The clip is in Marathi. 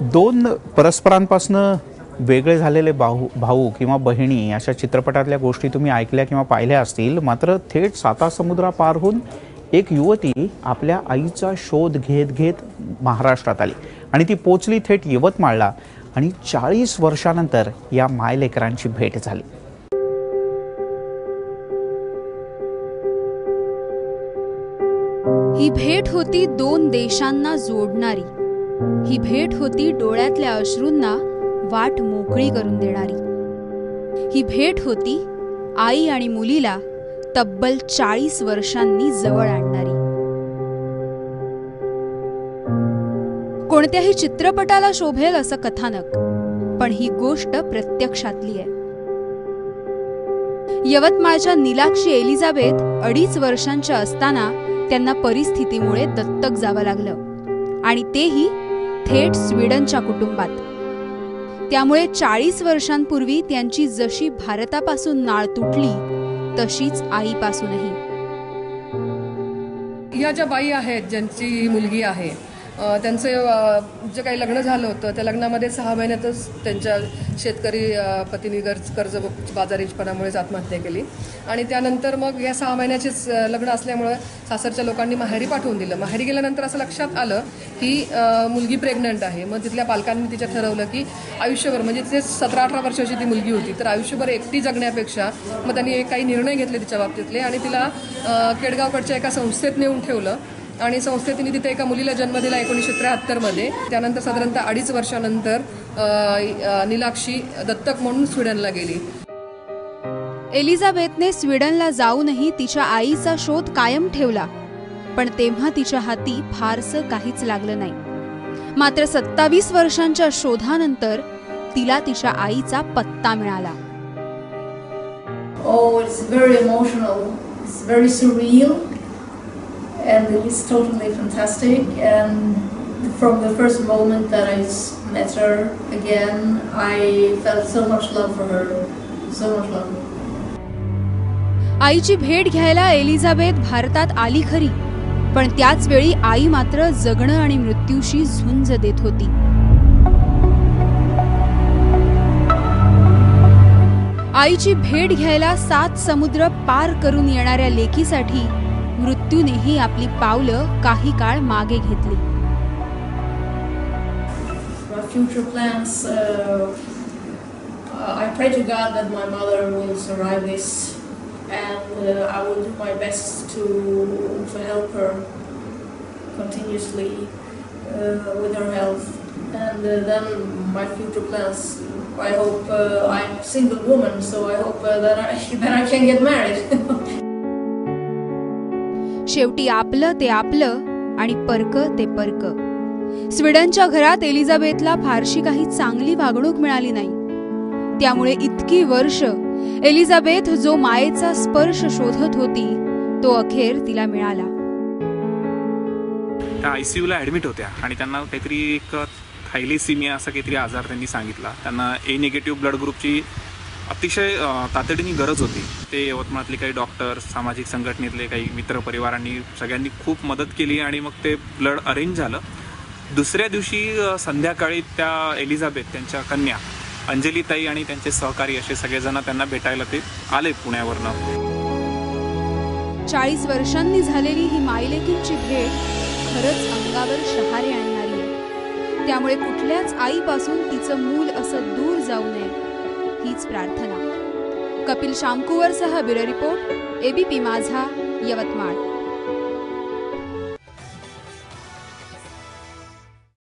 दोन परस्परांपासनं वेगळे झालेले भाऊ भाऊ किंवा बहिणी अशा चित्रपटातल्या गोष्टी तुम्ही ऐकल्या किंवा पाहिल्या असतील मात्र थेट साता समुद्रापार पारहून एक युवती आपल्या आईचा शोध घेत घेत महाराष्ट्रात आली. आणि ती पोचली थेट यवतमाळला आणि चाळीस वर्षानंतर या मायलेकरांची भेट झाली. ही भेट होती दोन देशांना जोडणारी. ही भेट होती डोळ्यातल्या अश्रूंना वाट मोकळी करून देणारी. ही भेट होती आई आणि मुलीला तब्बल चाळीस वर्षांनी जवळ आणणारी. कोणत्याही चित्रपटाला शोभेल असं कथानक पण ही गोष्ट प्रत्यक्षातली आहे. यवतमाळच्या निलाक्षी एलिझाबेथ अडीच वर्षांच्या असताना त्यांना परिस्थितीमुळे दत्तक जावं लागलं आणि तेही थेट स्वीडनच्या कुटुंबात. त्यामुळे चाळीस वर्षांपूर्वी त्यांची जशी भारतापासून नाळ तुटली तशीच आईपासूनही. या ज्या बाई आहेत ज्यांची मुलगी आहे त्यांचं जे काही लग्न झालं होतं त्या लग्नामध्ये सहा महिन्यातच त्यांच्या शेतकरी पतीनी पतीने कर्ज कर्ज बाजारीपणामुळेच आत्महत्या केली. आणि त्यानंतर मग या सहा महिन्याचेच लग्न असल्यामुळं सासरच्या लोकांनी माहेरी पाठवून दिलं. माहेरी गेल्यानंतर असं लक्षात आलं की मुलगी प्रेग्नंट आहे. मग तिथल्या पालकांनी तिच्या ठरवलं की आयुष्यभर म्हणजे तिथे सतरा अठरा वर्षाची ती मुलगी होती. तर आयुष्यभर एकटी जगण्यापेक्षा मग त्यांनी एक काही निर्णय घेतले तिच्या बाबतीतले आणि तिला केडगावकडच्या एका संस्थेत नेऊन ठेवलं. आणि संस्थेने तिथे एका मुलीला जन्म दिला एकोणीसशे त्र्याहत्तरमध्ये. त्यानंतर साधारणतः अडीच वर्षानंतर निलाक्षी दत्तक म्हणून स्वीडनला गेली. एलिझाबेथने स्वीडनला जाऊनही तिच्या आईचा शोध कायम ठेवला पण तेव्हा तिच्या हाती फारसं काहीच लागलं नाही. मात्र सत्तावीस वर्षांच्या शोधानंतर तिला तिच्या आईचा पत्ता मिळाला. Oh, it's very emotional. It's very surreal, and it is totally fantastic. And from the first moment that I met her again, I felt so much love for her, so much love. आईची भेट घ्यायला एलिझाबेथ भारतात आली खरी पण त्याच वेळी आई मात्र जगणं आणि मृत्यूशी झुंज देत होती आईची भेट घ्यायला सात समुद्र पार करून येणाऱ्या लेकीसाठी मृत्यूनेही आपली पावलं काही काळ मागे घेतली My future plans. Uh, uh, I pray to God that my mother will survive this, and uh, I will do my best to to help her continuously uh, with her health. And uh, then my future plans. I hope uh, I'm a single woman, so I hope uh, that I that I can get married. शेवटी आपलं ते आपलं आणि परक ते परक. स्वीडनच्या घरात एलिझाबेथला फारशी काही चांगली वागणूक मिळाली नाही. त्यामुळे इतकी वर्ष एलिझाबेथ जो मायेचा स्पर्श शोधत होती तो अखेर तिला मिळाला. त्या आय सी यूला ॲडमिट होत्या आणि त्यांना काहीतरी एक थायलेसिमिया असा काहीतरी आजार त्यांनी सांगितला. त्यांना ए निगेटिव्ह ब्लड ग्रुपची अतिशय तातडीने गरज होती. ते यवतमाळातले काही डॉक्टर सामाजिक संघटनेतले काही मित्र परिवारांनी सगळ्यांनी खूप मदत केली आणि मग ते ब्लड अरेंज झालं. दुसऱ्या दिवशी संध्याकाळी त्या एलिझाबेथ त्यांच्या कन्या अंजलीताई आणि त्यांचे सहकारी असे सगळेजण त्यांना भेटायला ते आले पुण्यावरनं. चाळीस वर्षांनी झालेली ही मायलेकींची भेट खरंच अंगावर शहारे आणणारी आहे. त्यामुळे कुठल्याच आईपासून तिचं मूल असं दूर जाऊ नये. हीच प्रार्थना. Kapil शामकुवरसह bureau report ABP Majha Yavatmal.